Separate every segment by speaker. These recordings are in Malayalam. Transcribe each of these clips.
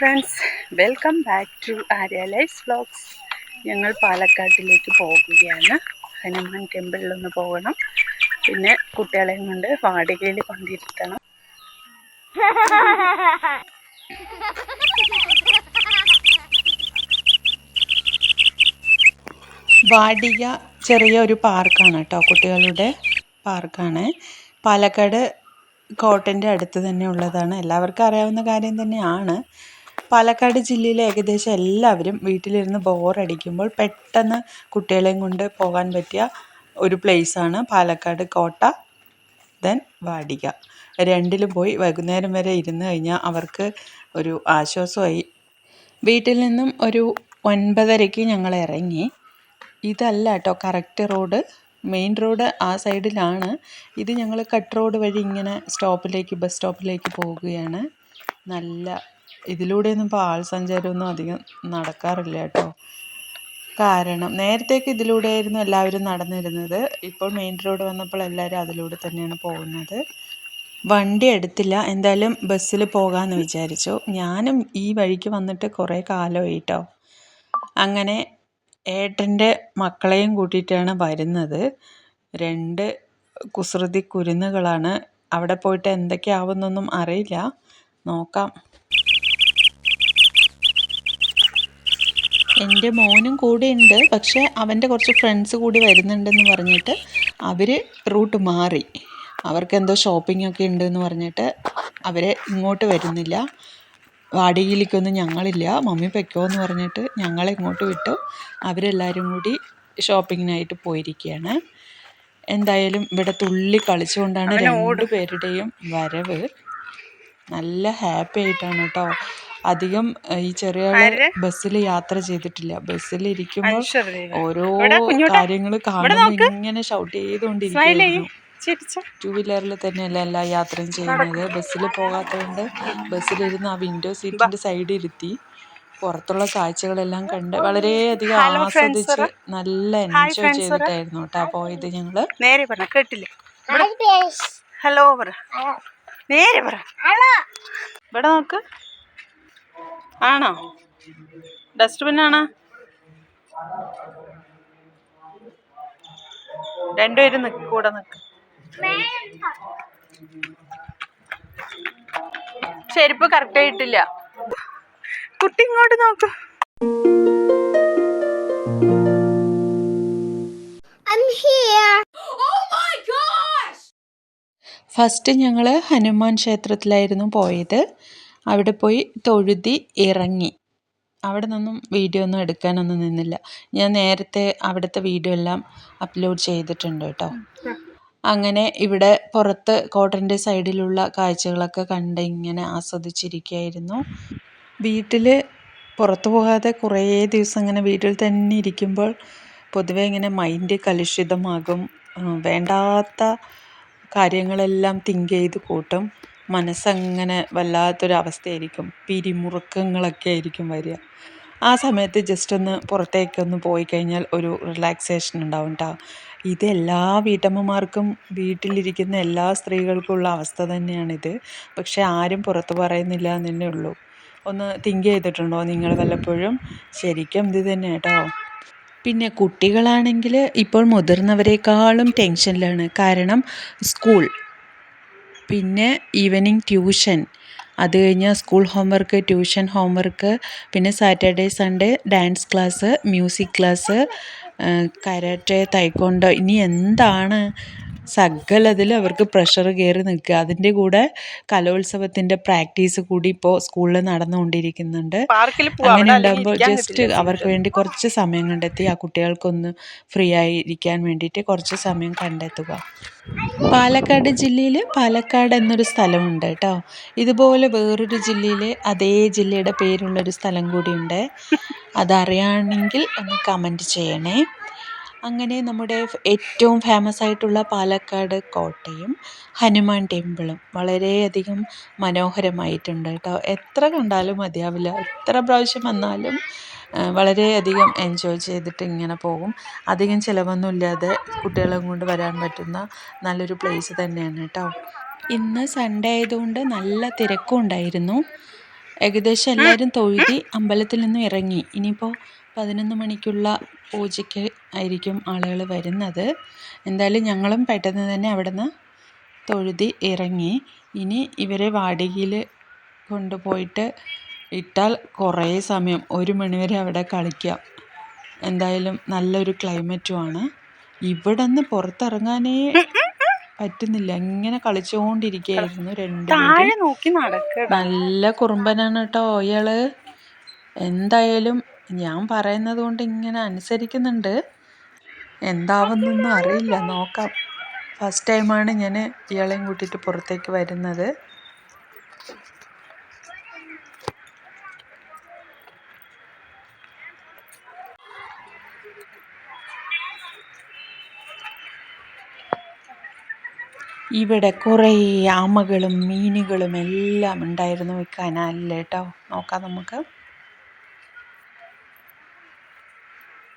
Speaker 1: Friends welcome back to Arya life vlogs ഞങ്ങൾ പാലക്കാട്ടിലേക്ക് പോകുകയാണ്. ഹനുമാൻ ടെമ്പിളിലൊന്ന് പോകണം. പിന്നെ കുട്ടികളെയും കൊണ്ട് വാടകയിൽ കൊണ്ടിരുത്തണം വാടിക ചെറിയ ഒരു പാർക്കാണ് കേട്ടോ കുട്ടികളുടെ പാർക്കാണ്. പാലക്കാട് കോട്ടന്റെ അടുത്ത് തന്നെ ഉള്ളതാണ്. എല്ലാവർക്കും അറിയാവുന്ന കാര്യം തന്നെയാണ്. പാലക്കാട് ജില്ലയിലെ ഏകദേശം എല്ലാവരും വീട്ടിലിരുന്ന് ബോറടിക്കുമ്പോൾ പെട്ടെന്ന് കുട്ടികളെയും കൊണ്ട് പോകാൻ പറ്റിയ ഒരു പ്ലേസാണ് പാലക്കാട് കോട്ട ദെൻ വാടിക. രണ്ടിലും പോയി വൈകുന്നേരം വരെ ഇരുന്ന് കഴിഞ്ഞാൽ അവർക്ക് ഒരു ആശ്വാസമായി. വീട്ടിൽ നിന്നും ഒരു ഒൻപതരയ്ക്ക് ഞങ്ങൾ ഇറങ്ങി. ഇതല്ല കേട്ടോ കറക്റ്റ് റോഡ് മെയിൻ റോഡ് ആ സൈഡിലാണ് ഇത് ഞങ്ങൾ കട്ട് റോഡ് വഴി ഇങ്ങനെ സ്റ്റോപ്പിലേക്ക് ബസ് സ്റ്റോപ്പിലേക്ക് പോവുകയാണ്. നല്ല ഇതിലൂടെയൊന്നും ഇപ്പോൾ ആൾ സഞ്ചാരമൊന്നും അധികം നടക്കാറില്ല കേട്ടോ. കാരണം നേരത്തേക്ക് ഇതിലൂടെയായിരുന്നു എല്ലാവരും നടന്നിരുന്നത്. ഇപ്പോൾ മെയിൻ റോഡ് വന്നപ്പോൾ എല്ലാവരും അതിലൂടെ തന്നെയാണ് പോകുന്നത്. വണ്ടി എടുത്തില്ല. എന്തായാലും ബസ്സിൽ പോകാമെന്ന് വിചാരിച്ചു. ഞാനും ഈ വഴിക്ക് വന്നിട്ട് കുറേ കാലമായി കേട്ടോ അങ്ങനെ ഏട്ടന്റെ മക്കളെയും കൂട്ടിയിട്ടാണ് വരുന്നത്. രണ്ട് കുസൃതി കുരുന്നുകളാണ്. അവിടെ പോയിട്ട് എന്തൊക്കെയാവുന്നൊന്നും അറിയില്ല. നോക്കാം. എന്റെ മോനും കൂടെ ഉണ്ട്. പക്ഷേ അവന്റെ കുറച്ച് ഫ്രണ്ട്സ് കൂടി വരുന്നുണ്ടെന്ന് പറഞ്ഞിട്ട് അവർ റൂട്ട് മാറി. അവർക്ക് എന്തോ ഷോപ്പിംഗ് ഒക്കെ ഉണ്ടെന്ന് പറഞ്ഞിട്ട് അവരെ ഇങ്ങോട്ട് വരുന്നില്ല. വാടകയിലേക്കൊന്നും ഞങ്ങളില്ല. മമ്മി പൊയ്ക്കോ എന്ന് പറഞ്ഞിട്ട് ഞങ്ങളെ ഇങ്ങോട്ട് വിട്ടു. അവരെല്ലാവരും കൂടി ഷോപ്പിങ്ങിനായിട്ട് പോയിരിക്കുകയാണ്. എന്തായാലും ഇവിടെ തുള്ളി കളിച്ചുകൊണ്ടാണ് രണ്ട് പേരുടെയും വരവ്. നല്ല ഹാപ്പി ആയിട്ടാണ് കേട്ടോ. അധികം ഈ ചെറിയ ബസ്സിൽ യാത്ര ചെയ്തിട്ടില്ല. ബസ്സിൽ ഇരിക്കുമ്പോൾ ഓരോ കാര്യങ്ങൾ കാണുമ്പോൾ ഇങ്ങനെ ഷൗട്ട് ചെയ്തുകൊണ്ടിരിക്കുന്നു ടു വീലറിൽ തന്നെയല്ല എല്ലാ യാത്രയും ചെയ്യുന്നത്. ബസ്സിൽ പോകാത്തതുകൊണ്ട് ബസ്സിലിരുന്ന് ആ വിൻഡോ സീറ്റിന്റെ സൈഡിൽ ഇരുത്തി പുറത്തുള്ള കാഴ്ചകളെല്ലാം കണ്ട് വളരെയധികം ആസ്വദിച്ച് നല്ല എൻജോയ് ചെയ്തിട്ടായിരുന്നു കേട്ടോ പോയത് ഞങ്ങൾ. നേരെ പറ കേട്ടില്ല? ഹലോ പറ. നേരെ പറ. ഇവിടെ നോക്ക്. ആണോ? ഡസ്റ്റ്ബിൻ ആണോ രണ്ടുപേരും നിൽക്ക് കൂടെ നിൽക്ക് ചെരുപ്പ് കറക്റ്റ് ആയിട്ടില്ല. കുട്ടി ഇങ്ങോട്ട് നോക്ക്. ഫസ്റ്റ് ഞങ്ങൾ ഹനുമാൻ ക്ഷേത്രത്തിലായിരുന്നു പോയത്. അവിടെ പോയി തൊഴുതി ഇറങ്ങി. അവിടെ നിന്നും വീഡിയോ ഒന്നും എടുക്കാനൊന്നും നിന്നില്ല. ഞാൻ നേരത്തെ അവിടുത്തെ വീഡിയോ എല്ലാം അപ്ലോഡ് ചെയ്തിട്ടുണ്ട് കേട്ടോ. അങ്ങനെ ഇവിടെ പുറത്ത് കോട്ടന്റെ സൈഡിലുള്ള കാഴ്ചകളൊക്കെ കണ്ട് ഇങ്ങനെ ആസ്വദിച്ചിരിക്കുകയായിരുന്നു. വീട്ടിൽ പുറത്തു പോകാതെ കുറേ ദിവസം ഇങ്ങനെ വീട്ടിൽ തന്നെ ഇരിക്കുമ്പോൾ പൊതുവേ ഇങ്ങനെ മൈൻഡ് കലുഷിതമാകും. വേണ്ടാത്ത കാര്യങ്ങളെല്ലാം തിങ്ക് ചെയ്ത് കൂട്ടും. മനസ്സങ്ങനെ വല്ലാത്തൊരവസ്ഥയായിരിക്കും. പിരിമുറുക്കങ്ങളൊക്കെ ആയിരിക്കും വരിക. ആ സമയത്ത് ജസ്റ്റ് ഒന്ന് പുറത്തേക്കൊന്ന് പോയി കഴിഞ്ഞാൽ ഒരു റിലാക്സേഷൻ ഉണ്ടാവും കേട്ടോ ഇത് എല്ലാ വീട്ടമ്മമാർക്കും വീട്ടിലിരിക്കുന്ന എല്ലാ സ്ത്രീകൾക്കുള്ള അവസ്ഥ തന്നെയാണിത്. പക്ഷെ ആരും പുറത്ത് പറയുന്നില്ല എന്നേ ഉള്ളൂ. ഒന്ന് തിങ്ക് ചെയ്തിട്ടുണ്ടോ നിങ്ങൾ വല്ലപ്പോഴും? ശരിക്കും ഇത് തന്നെ കേട്ടോ പിന്നെ കുട്ടികളാണെങ്കിൽ ഇപ്പോൾ മുതിർന്നവരെക്കാളും ടെൻഷനിലാണ്. കാരണം സ്കൂൾ പിന്നെ ഈവനിങ് ട്യൂഷൻ അത് കഴിഞ്ഞാൽ സ്കൂൾ ഹോംവർക്ക് ട്യൂഷൻ ഹോംവർക്ക് പിന്നെ Saturday Sunday dance class music class karate taekwondo ഇനി എന്താണ് സകലതിൽ അവർക്ക് പ്രഷർ കയറി നിൽക്കുക. അതിന്റെ കൂടെ കലോത്സവത്തിന്റെ പ്രാക്ടീസ് കൂടി ഇപ്പോൾ സ്കൂളിൽ നടന്നുകൊണ്ടിരിക്കുന്നുണ്ട്. അങ്ങനെ ഉണ്ടാകുമ്പോൾ ജസ്റ്റ് അവർക്ക് വേണ്ടി കുറച്ച് സമയം കണ്ടെത്തി. ആ കുട്ടികൾക്കൊന്ന് ഫ്രീ ആയി ഇരിക്കാൻ വേണ്ടിയിട്ട് കുറച്ച് സമയം കണ്ടെത്തുക. പാലക്കാട് ജില്ലയിൽ പാലക്കാട് എന്നൊരു സ്ഥലമുണ്ട് കേട്ടോ. ഇതുപോലെ വേറൊരു ജില്ലയിൽ അതേ ജില്ലയുടെ പേരുള്ളൊരു സ്ഥലം കൂടിയുണ്ട്. അതറിയാണെങ്കിൽ ഒന്ന് കമന്റ് ചെയ്യണേ. അങ്ങനെ നമ്മുടെ ഏറ്റവും ഫേമസ് ആയിട്ടുള്ള പാലക്കാട് കോട്ടയും ഹനുമാൻ ടെമ്പിളും വളരെയധികം മനോഹരമായിട്ടുണ്ട് കേട്ടോ. എത്ര കണ്ടാലും മതിയാവില്ല. എത്ര പ്രാവശ്യം വന്നാലും വളരെയധികം എൻജോയ് ചെയ്തിട്ട് ഇങ്ങനെ പോകും. അധികം ചിലവൊന്നുമില്ലാതെ കുട്ടികളെയും കൊണ്ട് വരാൻ പറ്റുന്ന നല്ലൊരു പ്ലേസ് തന്നെയാണ് കേട്ടോ. ഇന്ന് സൺഡേ ആയതുകൊണ്ട് നല്ല തിരക്കും ഉണ്ടായിരുന്നു. ഏകദേശം എല്ലാവരും തൊഴുതി അമ്പലത്തിൽ നിന്നും ഇറങ്ങി. ഇനിയിപ്പോൾ പതിനൊന്ന് മണിക്കുള്ള പൂജയ്ക്ക് ആയിരിക്കും ആളുകൾ വരുന്നത്. എന്തായാലും ഞങ്ങളും പെട്ടെന്ന് തന്നെ അവിടെ നിന്ന് തൊഴുതി ഇറങ്ങി. ഇനി ഇവരെ വാടകയിൽ കൊണ്ടുപോയിട്ട് ഇട്ടാൽ കുറേ സമയം ഒരു മണിവരെ അവിടെ കളിക്കാം. എന്തായാലും നല്ലൊരു ക്ലൈമറ്റുമാണ് ഇവിടെ നിന്ന് പുറത്തിറങ്ങാനേ പറ്റുന്നില്ല. ഇങ്ങനെ കളിച്ചുകൊണ്ടിരിക്കുകയായിരുന്നു രണ്ടുപേരും നല്ല കുറുമ്പനാണ് കേട്ടോ ഇയാൾ. എന്തായാലും ഞാൻ പറയുന്നത് കൊണ്ട് ഇങ്ങനെ അനുസരിക്കുന്നുണ്ട്. എന്താവുന്നൊന്നും അറിയില്ല. നോക്കാം. ഫസ്റ്റ് ടൈമാണ് ഞാൻ ഇയാളെയും കൂട്ടിയിട്ട് പുറത്തേക്ക് വരുന്നത്. ഇവിടെ കുറേ ആമകളും മീനുകളും എല്ലാം ഉണ്ടായിരുന്നു ഈ കനാലിൽ കേട്ടോ. നോക്കാം നമുക്ക്.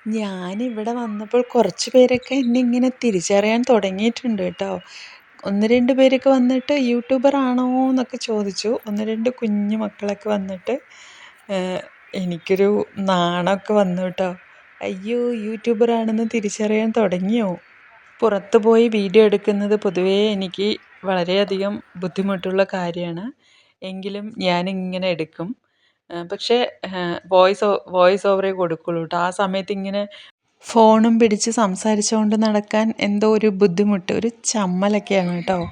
Speaker 1: ഞാനിവിടെ വന്നപ്പോൾ കുറച്ച് പേരൊക്കെ എന്നെ ഇങ്ങനെ തിരിച്ചറിയാൻ തുടങ്ങിയിട്ടുണ്ട് കേട്ടോ. ഒന്ന് രണ്ട് പേരൊക്കെ വന്നിട്ട് യൂട്യൂബർ ആണോ എന്നൊക്കെ ചോദിച്ചു. ഒന്ന് രണ്ട് കുഞ്ഞു മക്കളൊക്കെ വന്നിട്ട് എനിക്കൊരു നാണമൊക്കെ വന്നു കേട്ടോ. അയ്യോ യൂട്യൂബർ ആണെന്ന് തിരിച്ചറിയാൻ തുടങ്ങിയോ? പുറത്ത് പോയി വീഡിയോ എടുക്കുന്നത് പൊതുവേ എനിക്ക് വളരെയധികം ബുദ്ധിമുട്ടുള്ള കാര്യമാണ്. എങ്കിലും ഞാനിങ്ങനെ എടുക്കും. പക്ഷേ വോയിസ് വോയിസ് ഓവറേ കൊടുക്കുള്ളൂ കേട്ടോ ആ സമയത്ത് ഇങ്ങനെ ഫോണും പിടിച്ച് സംസാരിച്ചുകൊണ്ട് നടക്കാൻ എന്തോ ഒരു ബുദ്ധിമുട്ട് ഒരു ചമ്മലൊക്കെയാണ് കേട്ടോ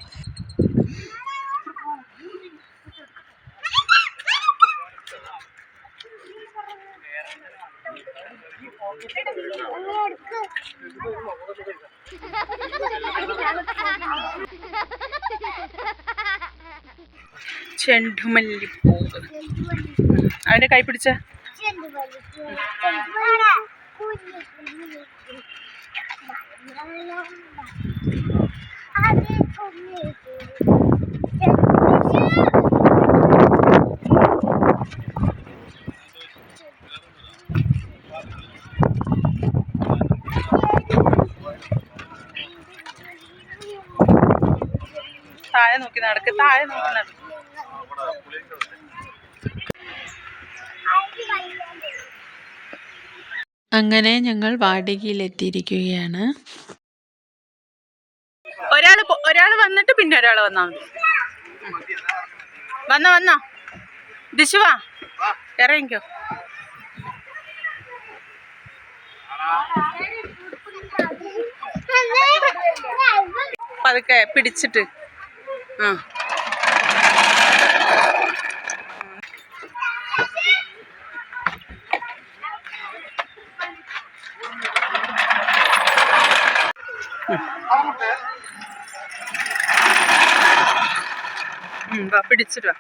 Speaker 2: ചെണ്ടുമല്ലിപ്പൂവ്. അവന്റെ കൈ പിടിച്ച താഴെ നോക്കി നടക്ക് താഴെ നോക്കി നടക്ക്.
Speaker 1: അങ്ങനെ ഞങ്ങൾ വാടകയിലെത്തിയിരിക്കുകയാണ്.
Speaker 2: ഒരാൾ ഒരാൾ വന്നിട്ട് പിന്നെ ഒരാൾ വന്നാ മതി. വന്നോ വന്നോ. ദിശുവാ ഇറങ്ങിക്കോ. പതുക്കെ പിടിച്ചിട്ട്. ആ. വാ പിടിച്ചിട്ട് വാ.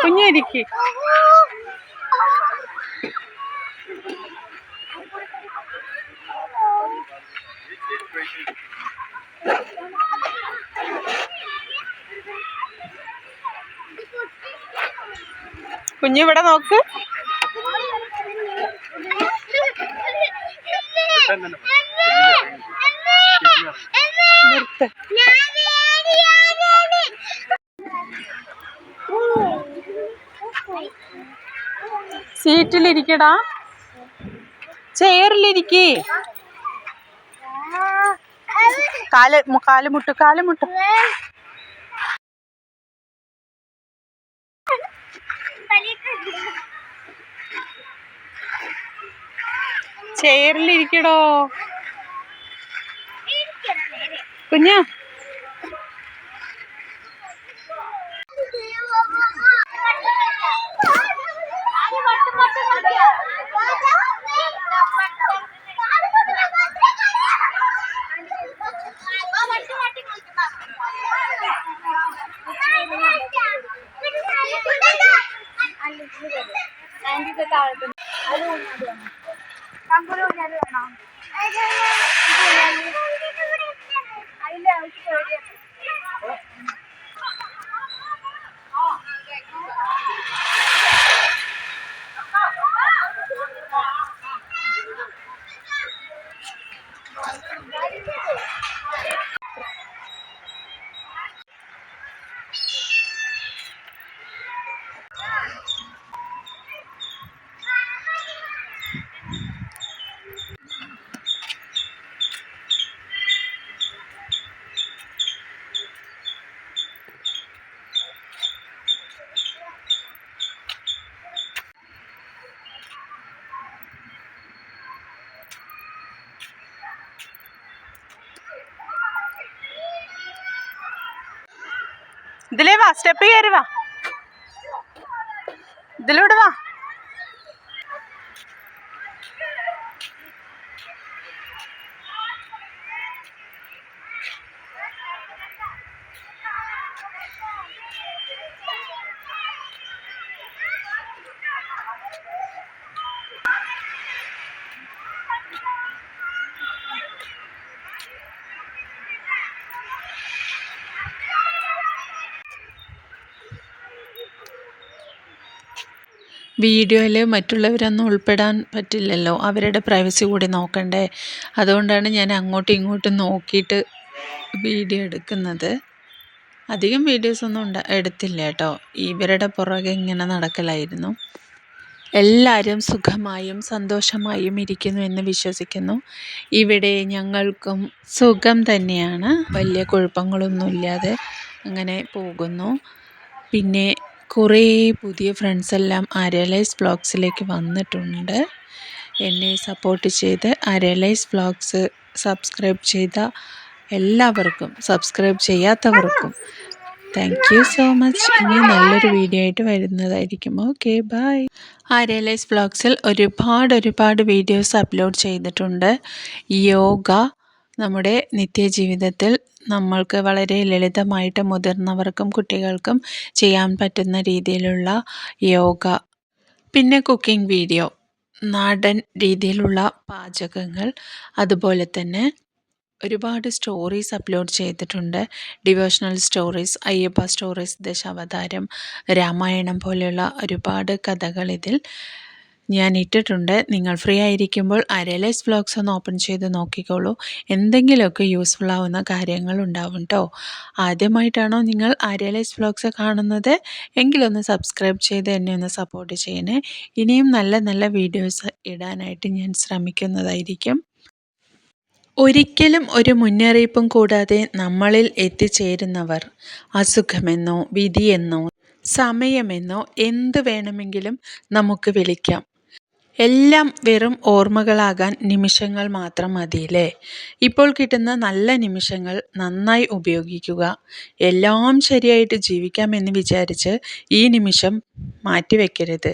Speaker 2: കുഞ്ഞിരിക്ക് കുഞ്ഞു ഇവിടെ നോക്ക്. സീറ്റിലിരിക്കടാ. ചെയറിലിരിക്കേ. കാൽ കാലുമുട്ട് കാൽ ചെയറിലിരിക്കടോ? കുഞ്ഞ സ്റ്റെപ്പ് കയറി വാ. ഇതിലൂടെ വാ.
Speaker 1: വീഡിയോയിൽ മറ്റുള്ളവരൊന്നും ഉൾപ്പെടാൻ പറ്റില്ലല്ലോ. അവരുടെ പ്രൈവസി കൂടി നോക്കണ്ടേ. അതുകൊണ്ടാണ് ഞാൻ അങ്ങോട്ടും ഇങ്ങോട്ടും നോക്കിയിട്ട് വീഡിയോ എടുക്കുന്നത്. അധികം വീഡിയോസൊന്നും ഉണ്ട എടുത്തില്ല കേട്ടോ. ഇവരുടെ പുറകെ ഇങ്ങനെ നടക്കലായിരുന്നു. എല്ലാവരും സുഖമായും സന്തോഷമായും ഇരിക്കുന്നു എന്ന് വിശ്വസിക്കുന്നു. ഇവിടെ ഞങ്ങൾക്കും സുഖം തന്നെയാണ്. വലിയ കുഴപ്പങ്ങളൊന്നുമില്ലാതെ അങ്ങനെ പോകുന്നു. പിന്നെ കുറേ പുതിയ ഫ്രണ്ട്സ് എല്ലാം അരലൈസ് വ്ളോഗ്സിലേക്ക് വന്നിട്ടുണ്ട്. എന്നെ സപ്പോർട്ട് ചെയ്ത് അരലൈസ് വ്ളോഗ്സ് സബ്സ്ക്രൈബ് ചെയ്ത എല്ലാവർക്കും സബ്സ്ക്രൈബ് ചെയ്യാത്തവർക്കും താങ്ക് യു സോ മച്ച് ഇനി നല്ലൊരു വീഡിയോ ആയിട്ട് വരുന്നതായിരിക്കും. ഓക്കെ ബൈ ആര്യലൈസ് വ്ളോഗ്സിൽ ഒരുപാട് ഒരുപാട് വീഡിയോസ് അപ്ലോഡ് ചെയ്തിട്ടുണ്ട്. യോഗ നമ്മുടെ നിത്യജീവിതത്തിൽ നമ്മൾക്ക് വളരെ ലളിതമായിട്ട് മുതിർന്നവർക്കും കുട്ടികൾക്കും ചെയ്യാൻ പറ്റുന്ന രീതിയിലുള്ള യോഗ പിന്നെ കുക്കിംഗ് വീഡിയോ നാടൻ രീതിയിലുള്ള പാചകങ്ങൾ അതുപോലെ തന്നെ ഒരുപാട് സ്റ്റോറീസ് അപ്ലോഡ് ചെയ്തിട്ടുണ്ട്. Devotional stories Ayyappa stories Dashavataram Ramayana പോലെയുള്ള ഒരുപാട് കഥകൾ ഇതിൽ ഞാൻ ഇട്ടിട്ടുണ്ട്. നിങ്ങൾ ഫ്രീ ആയിരിക്കുമ്പോൾ അരലൈസ് ബ്ലോഗ്സ് ഒന്ന് ഓപ്പൺ ചെയ്ത് നോക്കിക്കോളൂ. എന്തെങ്കിലുമൊക്കെ യൂസ്ഫുൾ ആവുന്ന കാര്യങ്ങൾ ഉണ്ടാവും കേട്ടോ ആദ്യമായിട്ടാണോ നിങ്ങൾ അരലൈസ് ബ്ലോഗ്സ് കാണുന്നത്? എങ്കിലൊന്ന് സബ്സ്ക്രൈബ് ചെയ്ത് എന്നെ ഒന്ന് സപ്പോർട്ട് ചെയ്യണേ. ഇനിയും നല്ല നല്ല വീഡിയോസ് ഇടാനായിട്ട് ഞാൻ ശ്രമിക്കുന്നതായിരിക്കും. ഒരിക്കലും ഒരു മുന്നറിയിപ്പും കൂടാതെ നമ്മളിൽ എത്തിച്ചേരുന്നവർ അസുഖമെന്നോ വിധിയെന്നോ സമയമെന്നോ എന്ത് വേണമെങ്കിലും നമുക്ക് വിളിക്കാം. എല്ലാം വെറും ഓർമ്മകളാകാൻ നിമിഷങ്ങൾ മാത്രം മതിയില്ലേ? ഇപ്പോൾ കിട്ടുന്ന നല്ല നിമിഷങ്ങൾ നന്നായി ഉപയോഗിക്കുക. എല്ലാം ശരിയായിട്ട് ജീവിക്കാമെന്ന് വിചാരിച്ച് ഈ നിമിഷം മാറ്റിവെക്കരുത്.